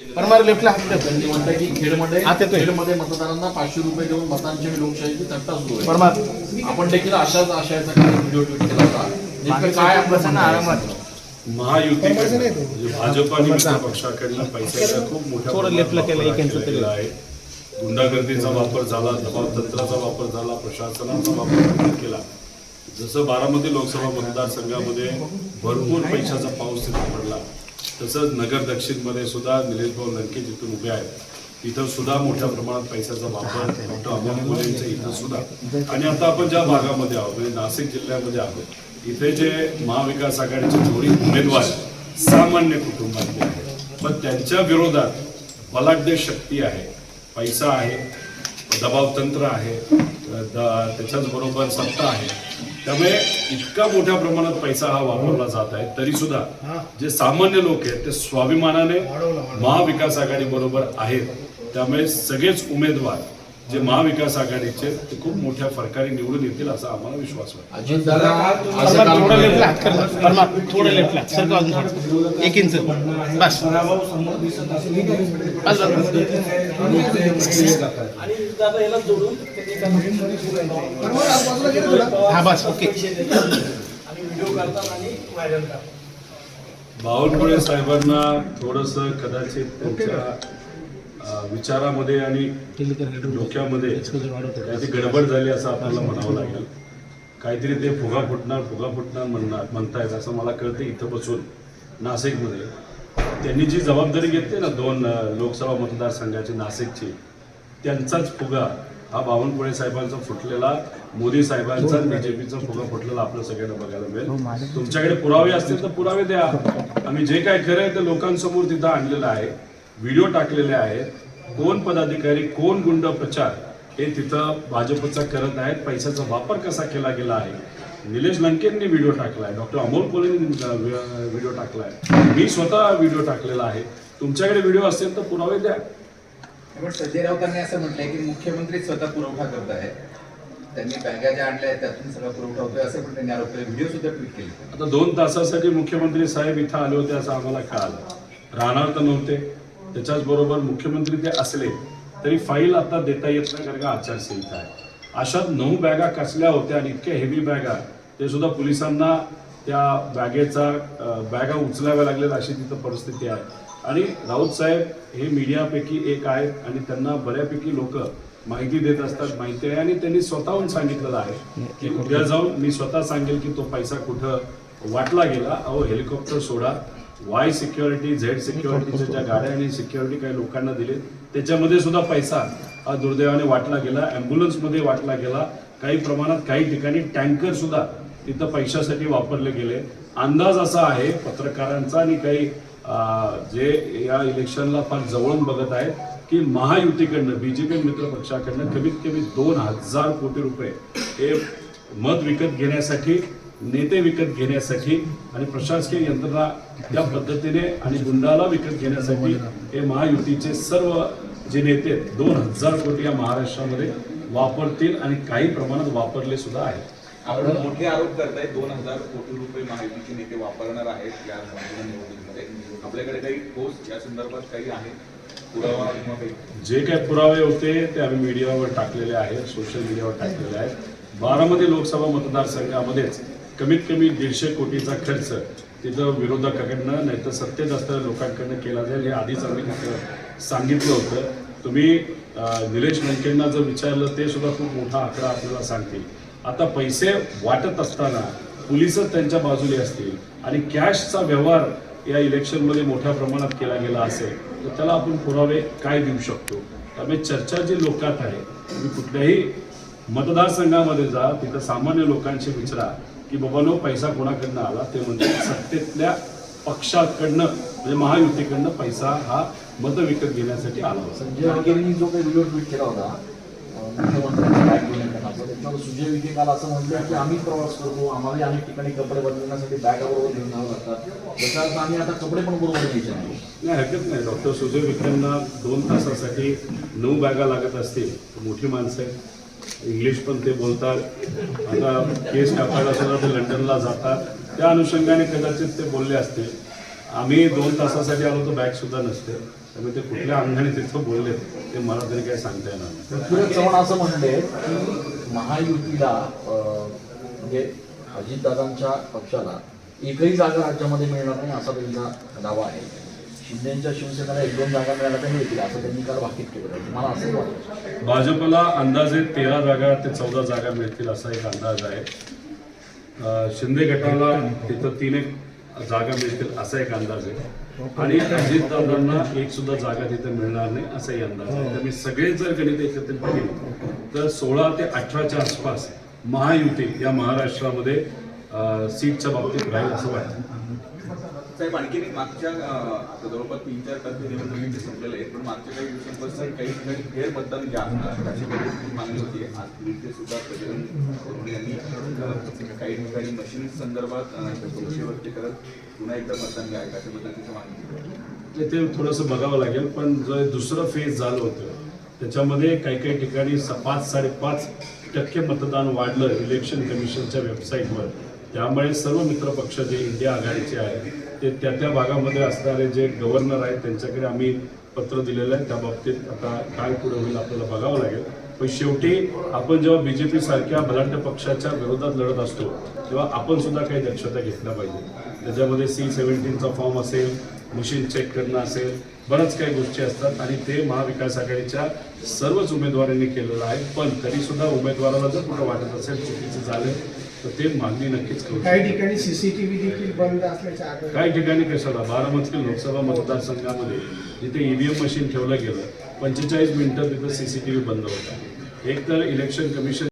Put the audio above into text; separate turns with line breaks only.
परमार लेफ्टला हात.
त्यांनी म्हणतात की खेडमध्ये
आता येतोय.
खेडमध्ये मतदारांना पाचशे रुपये देऊन मतांची लोकशाहीची तट्टा सुरू आहे.
परमार
आपण देखील अशाच आशयाचा काही व्हिडिओ ट्विट केला होता. नेमकं काय आपलं म्हणणं आहे?
महायुतीकडनं म्हणजे भाजप आणि मित्र पक्षाकडनं पैशाचा खूप मोठ्या
थोडं लेफ्टला केलं, एक इंच.
केलेला आहे. गुंडागर्दीचा वापर झाला दबाव तंत्राचा वापर झाला प्रशासनाचा वापर देखील केला. जसं बारामती लोकसभा मतदारसंघामध्ये भरपूर पैशाचा पाऊस तिथे पडला. तसंच नगर दक्षिणमध्ये सुद्धा निलेश भाऊ लंके जिथून उभे आहेत इथं सुद्धा मोठ्या प्रमाणात पैशाचा वापर डॉक्टर अमोल कोल्हेंच्या इथं सुद्धा. आणि आता आपण ज्या भागामध्ये आहोत म्हणजे नाशिक जिल्ह्यामध्ये आहोत इथे जे महाविकास आघाडीचे जोडी उमेदवार सामान्य कुटुंबातले आहेत. पण त्यांच्या विरोधात बलाढ्य शक्ती आहे पैसा आहे दबाव तंत्र आहे त्याच्याच बरोबर सत्ता आहे. त्यामुळे इतका मोठ्या प्रमाणात पैसा हा वापरला जात आहे तरी सुद्धा जे सामान्य लोक आहेत ते स्वाभिमानाने महाविकास आघाडी बरोबर आहेत. त्यामुळे सगळेच उमेदवार जे महाविकास आघाडीचे ते खूप मोठ्या फरकाने निवडून येतील असा आम्हाला विश्वास वाटतो.
एक इंच. बस. हा बस ओके.
बावनकुळे साहेबांना थोडस कदाचित त्यांच्या विचारामध्ये आणि डोक्यामध्ये काहीतरी गडबड झाली असं आपल्याला म्हणावं लागेल. काहीतरी ते फुगा फुटणार फुगा फुटणार म्हणणार म्हणतायत असं मला कळतं इथं बसून नाशिकमध्ये त्यांनी जी जबाबदारी घेतली ना दोन लोकसभा मतदारसंघाची नाशिकची त्यांचाच फुगा हा बावनकुळे साहेबांचा फुटलेला मोदी साहेबांचा बीजेपीचा फुगा फुटलेला आपल्या सगळ्यांना बघायला मिळेल. तुमच्याकडे पुरावे असतील तर पुरावे द्या. आम्ही जे काय खरं आहे ते लोकांसमोर तिथं आणलेलं आहे. व्हिडिओ टाकलेले आहेत. कोण पदाधिकारी कोण गुंड प्रचार हे तिथं भाजपचा करत आहेत. पैशाचा वापर कसा केला गेला आहे? निलेश लंकेंनी व्हिडिओ टाकलाय. डॉक्टर अमोल कोलेंनी व्हिडिओ टाकलाय. मी स्वतः व्हिडिओ टाकलेला आहे. तुमच्याकडे व्हिडिओ असेल तर पुरावे द्या.
पण संजय राऊतांनी असं म्हटलंय की मुख्यमंत्री स्वतः पुरवठा करत आहेत. त्यांनी बॅगा ज्या आणल्या आहेत त्यातून सगळा पुरवठा होतोय असं पण त्यांनी आरोप केला व्हिडिओ सुद्धा ट्विट केले.
आता दोन तासासाठी मुख्यमंत्री साहेब इथं आले होते असं आम्हाला कळालं. राहणार तर नव्हते. त्याच्याचबरोबर मुख्यमंत्री ते असले तरी फाईल आता देता येत नाही कारण का आचारसंहिता आहे. अशात नऊ बॅगा कसल्या होत्या आणि इतक्या हेवी बॅगा ते सुद्धा पोलिसांना त्या बॅगेचा बॅगा उचलाव्या लागल्यात अशी तिथं परिस्थिती आहे. आणि राऊत साहेब हे मीडियापैकी एक आहेत आणि त्यांना बऱ्यापैकी लोक माहिती देत असतात माहिती आहे. आणि त्यांनी स्वतःहून सांगितलेलं आहे की उद्या जाऊन मी स्वतः सांगेल की तो पैसा कुठं वाटला गेला. अहो हेलिकॉप्टर सोडा. वाय सिक्युरिटी झेड सिक्युरिटीच्या ज्या गाड्या आणि सिक्युरिटी काही लोकांना दिले त्याच्यामध्ये सुद्धा पैसा हा दुर्दैवाने वाटला गेला. ॲम्ब्युलन्समध्ये वाटला गेला. काही प्रमाणात काही ठिकाणी टँकर सुद्धा तिथं पैशासाठी वापरले गेले. अंदाज असा आहे पत्रकारांचा आणि काही जे या इलेक्शनला फार जवळून बघत आहेत की महायुतीकडनं बी जे मित्र पक्षाकडनं कमीत कमी दोन हजार कोटी रुपये हे मत विकत घेण्यासाठी नेते विकत घेण्यासाठी आणि प्रशासकीय यंत्रणा त्या पद्धतीने आणि गुंडाला विकत घेण्यासाठी हे महायुतीचे सर्व जे नेते दोन हजार कोटी या महाराष्ट्रामध्ये वापरतील आणि काही प्रमाणात वापरले सुद्धा आहेत.
आपण मोठे आरोप करताय दोन हजार कोटी रुपये महायुतीचे नेते वापरणार आहेत या निवडणुकीमध्ये. आपल्याकडे काही ठोस या संदर्भात काही आहे? पुरावा
जे काही पुरावे होते ते आम्ही मीडियावर टाकलेले आहेत सोशल मीडियावर टाकलेले आहेत. बारामती लोकसभा मतदारसंघामध्येच कमीत कमी दीडशे कोटीचा खर्च तिथं विरोधकाकडनं नाही तर सत्तेत असणाऱ्या लोकांकडनं केला जाईल हे आधीच आम्ही तिथं सांगितलं होतं. तुम्ही निलेश लंकेंना जर विचारलं ते सुद्धा खूप मोठा आकडा आपल्याला सांगतील. आता पैसे वाटत असताना पोलिसच त्यांच्या बाजूने असतील आणि कॅशचा व्यवहार या इलेक्शनमध्ये मोठ्या प्रमाणात केला गेला असेल तर त्याला आपण पुरावे काय देऊ शकतो? त्यामुळे चर्चा जी लोकात आहे तुम्ही कुठल्याही मतदारसंघामध्ये जा तिथं सामान्य लोकांशी विचारा. की बाबानो पैसा कोणाकडनं आला? ते म्हणजे सत्तेतल्या पक्षाकडनं म्हणजे महायुतीकडनं पैसा हा मत विकत घेण्यासाठी आला होता.
संजय राऊतांनी जो काही व्हिडिओ ट्विट केला होता मुख्यमंत्र्यांचा सुजय विखे काल असं म्हटलं की आम्ही प्रवास करतो आम्हाला अनेक ठिकाणी कपडे बदलण्यासाठी बॅगा बरोबर घेऊन जावं लागतात जसं अर्थ आम्ही आता कपडे पण बरोबर घ्यायचे नाही.
नाही हरकत नाही. डॉक्टर सुजय विखेंना दोन तासासाठी नऊ बॅगा लागत असतील मोठी माणसं आहेत. इंग्लिश पण ते बोलतात. आता केस कापायला सुद्धा ते लंडनला जातात. त्या अनुषंगाने कदाचित ते बोलले असते. आम्ही दोन तासासाठी आलो तर बॅग सुद्धा नसते. त्यामुळे ते कुठल्या अंगाने तिथं बोलले ते मला तरी काही सांगता येणार नाही.
पृथ्वीराज चव्हाण असं म्हणले की महायुतीला अं, म्हणजे अजितदादांच्या पक्षाला एकही जागा राज्यामध्ये मिळणार नाही असा त्यांचा दावा आहे. शिंदेच्या शिवसेनेला एक दोन जागा मिळाल्या तर मिळतील असं त्यांनी काल वाकित केलं. म्हणजे मला असं वाटतं.
भाजपला अंदाजे तेरा जागा ते चौदा जागा मिळतील असा एक अंदाज आहे. शिंदे गटाला तिथं तीन एक जागा मिळतील असा एक अंदाज आहे. आणि अजितदादांना एक सुद्धा जागा तिथे मिळणार नाही असाही अंदाज आहे. तर मी सगळे जर गणित एकत्रित बघितले तर सोळा ते अठराच्या आसपास महायुती या महाराष्ट्रामध्ये सीटच्या बाबतीत राहील असं वाटतं.
साहेब आणखी एक मागच्या आता जवळपास तीन चार टक्के निवडणुकीचे संपलेले आहेत पण मागच्या काही दिवसांपासून काही ठिकाणी फेर मतदान घ्या अशी मागणी होती. आज तिथे सुद्धा प्रजनन करून यांनी काही ठिकाणी मशीन संदर्भात संशय व्यक्त करत पुन्हा एकदा मतदान घ्या अशा पद्धतीचं मागणी
ते थोडंसं बघावं लागेल पण जो दुसरं फेज झालं होतं त्याच्यामध्ये काही काही ठिकाणी स- पाच साडेपाच टक्के मतदान वाढलं इलेक्शन कमिशनच्या वेबसाईटवर त्यामुळे सर्व मित्रपक्ष जे इंडिया आघाडीचे आहेत ते त्या त्या भागामध्ये असणारे जे गव्हर्नर आहेत त्यांच्याकडे आम्ही पत्र दिलेलं आहे. त्या बाबतीत आता काय पुढे होईल आपल्याला बघावं लागेल. पण शेवटी आपण जेव्हा बी जे पी सारख्या बलाढ्य पक्षाच्या विरोधात लढत असतो तेव्हा आपण सुद्धा काही दक्षता घेतल्या पाहिजे. त्याच्यामध्ये सी सेव्हन्टीनचा फॉर्म असेल मशीन चेक करणं असेल बऱ्याच काही गोष्टी असतात आणि ते महाविकास आघाडीच्या सर्वच उमेदवारांनी केलेलं आहे. पण तरीसुद्धा उमेदवाराला जर कुठं वाटत असेल चुकीचं झालं तर ते मागणी नक्कीच करू
काही. ठिकाणी सीसीटीव्ही देखील बंद असल्याचे आढळले
काही ठिकाणी कशाला बारामती लोकसभा मतदारसंघामध्ये जिथे ईव्हीएम मशीन ठेवलं गेलं पंचेचाळीस मिनिटं तिथं सीसीटीव्ही बंद होता एक तर इलेक्शन कमिशन